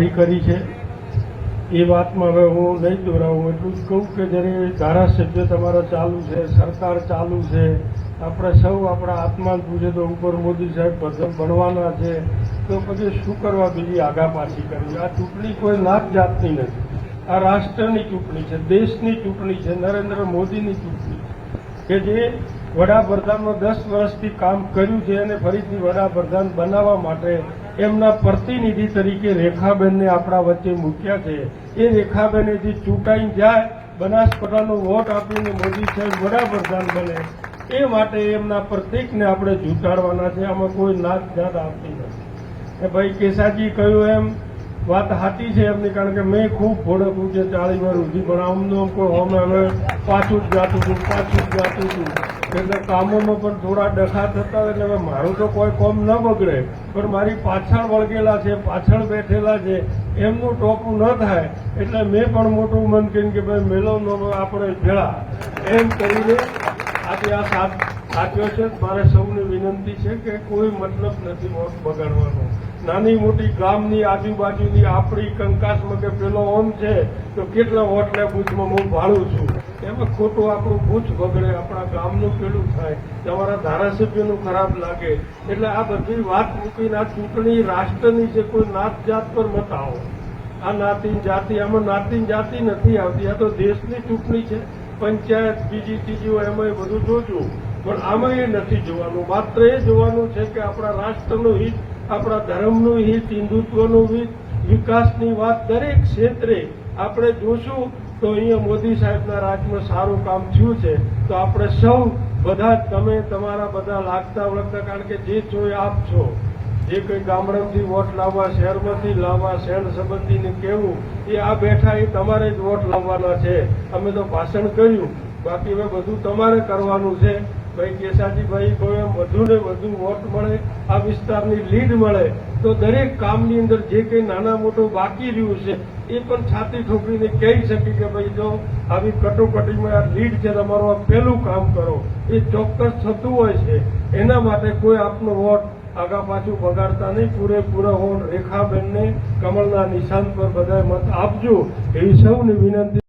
સારી કરી છે. એ વાતમાં હવે હું નહીં દોરાવું, એટલું જ કહું કે જ્યારે ધારાસભ્ય તમારા ચાલુ છે, સરકાર ચાલુ છે, આપણે સૌ આપણા આત્માન પૂછે તો ઉપર મોદી સાહેબ ભણવાના છે, તો પછી શું કરવા બીજી આગા પાછી કરવી? આ ચૂંટણી કોઈ નાત જાતની નથી. આ રાષ્ટ્રની ચૂંટણી છે, દેશની ચૂંટણી છે, નરેન્દ્ર મોદીની ચૂંટણી કે જે વડાપ્રધાનનો દસ વર્ષથી કામ કર્યું છે અને ફરીથી વડાપ્રધાન બનાવવા માટે એમના પ્રતિનિધિ તરીકે રેખાબેનને આપણા વચ્ચે મૂક્યા છે. એ રેખાબેને જે ચૂંટાઈ જાય, બનાસકાંઠાનો વોટ આપીને મોદી સાહેબ વડાપ્રધાન બને, એ માટે એમના પ્રતિકને આપણે જૂટાડવાના છે. આમાં કોઈ નાત જાત આપતી નથી. ભાઈ કેસાજી કહ્યું એમ વાત સાચી છે એમની, કારણ કે મેં ખૂબ ભોળકું છે ચાળી વાર સુધી પણ આમનો હોમે હવે પાછું જ જાતું હતું પાછું જ જાતું હતું એટલે કામોમાં પણ થોડા ડખા થતા હોય, એટલે હવે મારું તો કોઈ કોમ ન બગડે, પણ મારી પાછળ વળગેલા છે, પાછળ બેઠેલા છે, એમનું ટોપું ન થાય, એટલે મેં પણ મોટું મન કર્યું કે ભાઈ મેળવનો આપણે ભેળા. એમ કરીને આજે આ સાથ સાચ્યો છે. મારે સૌને વિનંતી છે કે કોઈ મતલબ નથી વોટ બગાડવાનો. નાની મોટી ગામની આજુબાજુની આપણી કંકાસમાં કે પેલો ઓમ છે, તો કેટલા વોટના બૂથમાં હું ભાડું છું? એમાં ખોટું આપણું બૂથ બગડે, આપણા ગામનું પેલું થાય. તમારા ધારાસભ્યનું ખરાબ લાગે. એટલે આ બધી વાત મૂકીને આ ચૂંટણી રાષ્ટ્રની છે કોઈ નાત જાત પર મત આવો. આ નાતી જાતિ, આમાં નાતી જાતિ નથી આવતી. આ તો દેશની ચૂંટણી છે. પંચાયત બીજી ત્રીજી એમાં બધું જોજો. પણ આમાં એ નથી જોવાનું. માત્ર એ જોવાનું છે કે આપણા રાષ્ટ્રનું હિત, આપણા ધર્મનું હિત, હિન્દુત્વનું હિત, વિકાસની વાત દરેક ક્ષેત્રે આપણે જોશું, તો અહીંયા મોદી સાહેબના રાજમાં સારું કામ થયું છે. તો આપણે સૌ બધા તમે, તમારા બધા લાગતા વળગતા, કારણ કે જે છો એ આપ છો. જે કંઈ ગામડામાંથી વોટ લાવવા, શહેરમાંથી લાવવા, શહેર સંબંધીને કહેવું, એ આ બેઠા એ તમારે જ વોટ લાવવાના છે. અમે તો ભાષણ કર્યું. બાકી હવે બધું તમારે કરવાનું છે. ભાઈ કેસાજીભાઈ કોઈ વધુ ને વધુ વોટ મળે, આ વિસ્તારની લીડ મળે, તો દરેક કામની અંદર જે કંઈ નાના મોટું બાકી રહ્યું છે, એ પણ છાતી ઠોકરીને કહી શકે કે ભાઈ જો આવી કટોકટીમાં આ લીડ છે, તમારું આ પહેલું કામ કરો. એ ચોક્કસ થતું હોય છે. એના માટે કોઈ આપનો વોટ આગા પાછું બગાડતા નહીં. પૂરેપૂરા વોટ રેખાબેનને કમળના નિશાન પર બધા મત આપજો. એવી સૌને વિનંતી